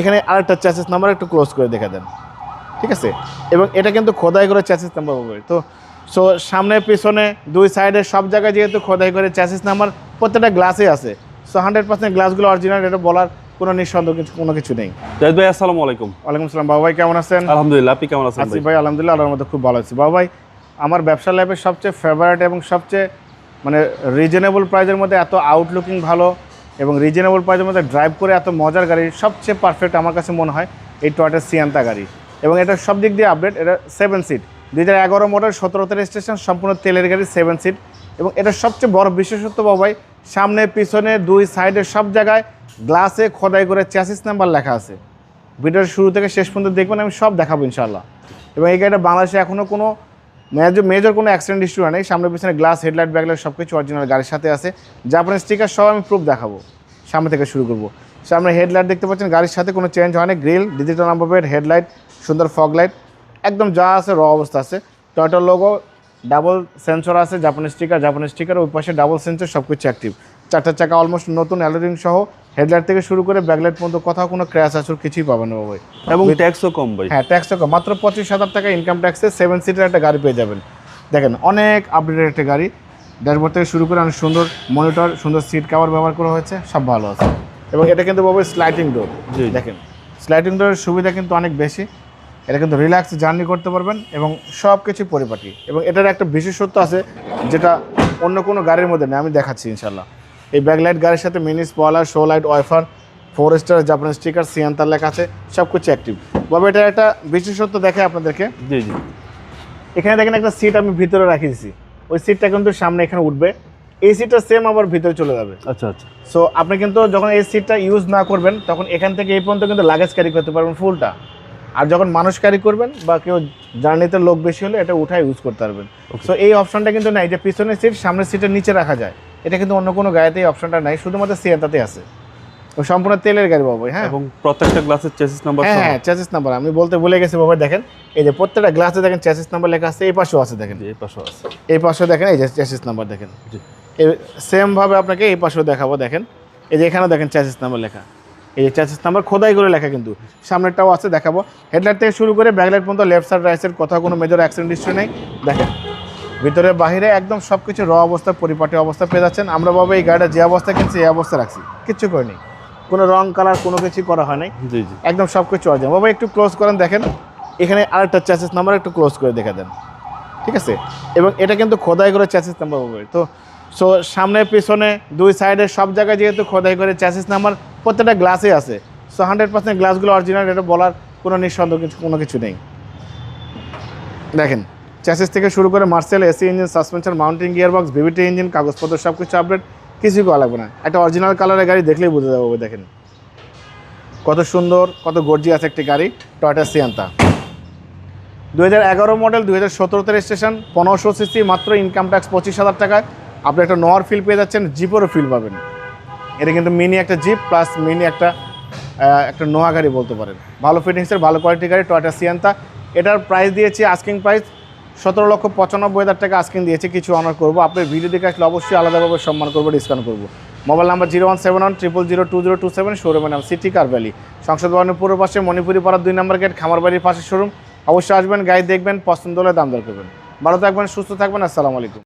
এখানে আরেকটা chassis number একটু ক্লোজ করে দেখে দেন। ঠিক আছে? এবং এটা কিন্তু খোদাই করে চ্যাসিস নাম্বার পাবে তো সো সামনে পিছনে দুই সাইডে সব জায়গায় যেহেতু খোদাই করে চ্যাসিস নাম্বার প্রত্যেকটা গ্লাসে আছে। সো হান্ড্রেড পার্সেন্ট গ্লাসগুলো অরিজিনাল এটা বলার কোনো নিঃসন্দেহ কিছু কোনো কিছু নেই। জাহিদ ভাই আসসালামু আলাইকুম। ওয়ালাইকুম আসসালাম। বাবা ভাই কেমন আছেন? আলহামদুলিল্লাহ আপনি কেমন আছেন আছি ভাই? ভাই আলহামদুলিল্লাহ আল্লাহর মধ্যে খুব ভালো আছি। বাবা ভাই আমার ব্যবসা লাইফের সবচেয়ে ফেভারিট এবং সবচেয়ে মানে রিজনেবল প্রাইজের মধ্যে এত আউটলুকিং ভালো। এবং রিজনেবল প্রাইজের মধ্যে ড্রাইভ করে এত মজার গাড়ি, সবচেয়ে পারফেক্ট আমার কাছে মনে হয় এই টয়টা সিয়ান্তা গাড়ি। এবং এটা সব দিক দিয়ে আপডেট এটা সেভেন সিট দুই হাজার এগারো মডেল সতেরোতে রেজিস্ট্রেশন সম্পূর্ণ তেলের গাড়ি সেভেন সিট এবং এটা সবচেয়ে বড় বিশেষত্ব বাবাই সামনে, পিছনে, দুই সাইডে সব জায়গায় গ্লাসে খোদাই করে চ্যাসিস নাম্বার লেখা আছে। ভিডিওর শুরু থেকে শেষ পর্যন্ত দেখবেন, আমি সব দেখাবো ইনশাল্লাহ এবং এই গাড়িটা বাংলাদেশে এখনও কোনো মেজর মেজর কোনো অ্যাক্সিডেন্ট ইস্যু নেই। সামনে পিছনে গ্লাস হেডলাইট ব্যাগলাইট সব কিছু অরিজিনাল গাড়ির সাথে আছে। জাপানের স্টিকার সব আমি প্রুফ দেখাবো। সামনে থেকে শুরু করব। সামনে হেডলাইট দেখতে পাচ্ছেন, গাড়ির সাথে কোনো চেঞ্জ হয়নি grill digital number plate headlight সুন্দর ফগ লাইট একদম যা আছে র অবস্থা আছে। টয়টার লোগো ডাবল সেন্সর আছে জাপানের স্টিকার জাপানের স্টিকার ওই পাশে ডাবল সেন্সর সব কিছু অ্যাক্টিভ চারটা চাকা অলমোস্ট নতুন অ্যালোরিং সহ হেডলাইট থেকে শুরু করে ব্যাকলাইট পর্যন্ত কোথাও কোনো ক্র্যাশ আসুর কিছুই পাবেন না বাবাই এবং ট্যাক্সও কম ভাই। হ্যাঁ ট্যাক্সও কম। মাত্র পঁচিশ হাজার টাকা ইনকাম ট্যাক্সে সেভেন সিটের একটা গাড়ি পেয়ে যাবেন। দেখেন অনেক আপডেটেড একটা গাড়ি। ড্যাশবোর্ড থেকে শুরু করে অনেক সুন্দর মনিটর সুন্দর সিট কাভার ব্যবহার করা হয়েছে সব ভালো আছে। এবং এটা কিন্তু বাবু স্লাইডিং ডোর দেখেন স্লাইডিং ডোরের সুবিধা কিন্তু অনেক বেশি। এটা কিন্তু রিল্যাক্স জার্নি করতে পারবেন এবং সব কিছু পরিপাটি। এবং এটার একটা বিশেষত্ব আছে যেটা অন্য কোনো গাড়ির মধ্যে নেই আমি দেখাচ্ছি ইনশাল্লাহ এই ব্যাকলাইট গাড়ির সাথে mini spoiler show light wiper four star জাপানের স্টিকার সিয়ান্তার লেখা আছে সব কিছু অ্যাক্টিভ বাবা এটা একটা বিশেষত্ব দেখে আপনাদেরকে। জি জি। এখানে দেখেন একটা সিট আমি ভিতরে রাখিয়েছি ওই সিটটা কিন্তু সামনে এখানে উঠবে। এই সিটটা সেম আবার ভিতরে চলে যাবে। আচ্ছা আচ্ছা। সো আপনি কিন্তু যখন এই সিটটা ইউজ না করবেন তখন এখান থেকে এই পর্যন্ত কিন্তু লাগেজ ক্যারি করতে পারবেন ফুলটা আর যখন মানুষ ক্যারি করবেন বা কেউ জার্নিতে লোক বেশি হলে এটা উঠায় ইউজ করতে পারবেন। সো এই অপশনটা কিন্তু নাই যে পিছনের সিট সামনের সিটের নিচে রাখা যায়। এটা কিন্তু অন্য কোনো গাড়িতে এই অপশনটা নাই শুধুমাত্র সিয়ান্তাতে আছে। সম্পূর্ণ তেলের গাড়ি বাবু হ্যাঁ। এবং প্রত্যেকটা গ্লাসের চেসিস নাম্বার হ্যাঁ হ্যাঁ চ্যাসিস নাম্বার আমি বলতে ভুলে গেছি বাবা দেখেন এই যে প্রত্যেকটা গ্লাসে দেখেন চ্যাসিস নাম্বার লেখা আছে এই পাশেও আছে দেখেন। এই পাশে আছে। এই পাশেও দেখেন এই যে চ্যাসিস নাম্বার দেখেন। জি। সেমভাবে আপনাকে এই পাশেও দেখাবো দেখেন। এই যে এখানেও দেখেন চ্যাসিস নাম্বার লেখা। এই যে চ্যাসিস নাম্বার খোদাই করে লেখা কিন্তু। সামনেরটাও আছে দেখাবো। হেডলাইট থেকে শুরু করে ব্যাকলাইট পর্যন্ত লেফট সাইড রাইট সাইড কোথাও কোনো মেজর অ্যাক্সিডেন্ট হিস্ট্রি নেই। দেখেন। ভিতরে বাহিরে একদম সব কিছু র অবস্থা পরিপাটি অবস্থা পেয়ে যাচ্ছেন। আমরা বাবা এই গাড়িটা যে অবস্থা কিনছি এই অবস্থা রাখছি। কিচ্ছু করিনি কোনো রং কালার কোনো কিছু করা হয় নাই। জি জি। একদম সব কিছু অরিজিনাল বাবা একটু ক্লোজ করেন দেখেন। এখানে আরেকটা চ্যাসেস নাম্বার একটু ক্লোজ করে দেখে দেন। ঠিক আছে? এবং এটা কিন্তু খোদাই করে চ্যাসেস নাম্বার বাবা তো সো সামনে পিছনে দুই সাইডে সব জায়গায় যেহেতু খোদাই করে চ্যাসেস নাম্বার প্রত্যেকটা গ্লাসে আছে। সো হান্ড্রেড পার্সেন্ট গ্লাসগুলো অরিজিনাল এটা বলার কোনো নিঃসন্দেহ কিছু কোনো কিছু নেই। দেখেন। চ্যাসিস থেকে শুরু করে Marcel, AC engine, suspension, mounting, gearbox, VVT engine, কাগজপত্র সব কিছু আপডেট কিছুই করা লাগবে না। একটা অরিজিনাল কালারের গাড়ি দেখলেই বুঝে যাব, দেখেন। কত সুন্দর, কত গর্জিয়াস একটি গাড়ি টয়টা সিয়ান্তা দু হাজার এগারো মডেল দু হাজার সতেরোতে রেজিস্ট্রেশন পনেরোশো সিসি মাত্র ইনকাম ট্যাক্স পঁচিশ হাজার টাকায়। আপনি একটা নোয়ার ফিল পেয়ে যাচ্ছেন জিপেরও ফিল পাবেন। এটা কিন্তু মিনি একটা জিপ প্লাস মিনি একটা একটা নোয়া গাড়ি বলতে পারেন। ভালো ফিটিংসের ভালো কোয়ালিটি গাড়ি টয়টা সিয়ান্তা এটার প্রাইস দিয়েছি আস্কিং প্রাইস সতেরো লক্ষ পঁচানব্বই হাজার টাকা আস্কিং দিয়েছে, কিছু অনার করব। আপনার ভিডিও দেখে আসলে অবশ্যই আলাদাভাবে সম্মান করব ডিসকাউন্ট করব। Mobile number zero one seven one triple zero two zero two seven শোরুমের নাম সিটি কার ভ্যালি সংসদ ভবনের পূর্ব পাশে মণিপুরি পাড়ার দুই নম্বর গেট খামারবাড়ির পাশে শোরুম অবশ্যই আসবেন, গাড়ি দেখবেন, পছন্দ হলে দাম দর করবেন। ভালো থাকবেন, সুস্থ থাকবেন, আসসালামু আলাইকুম।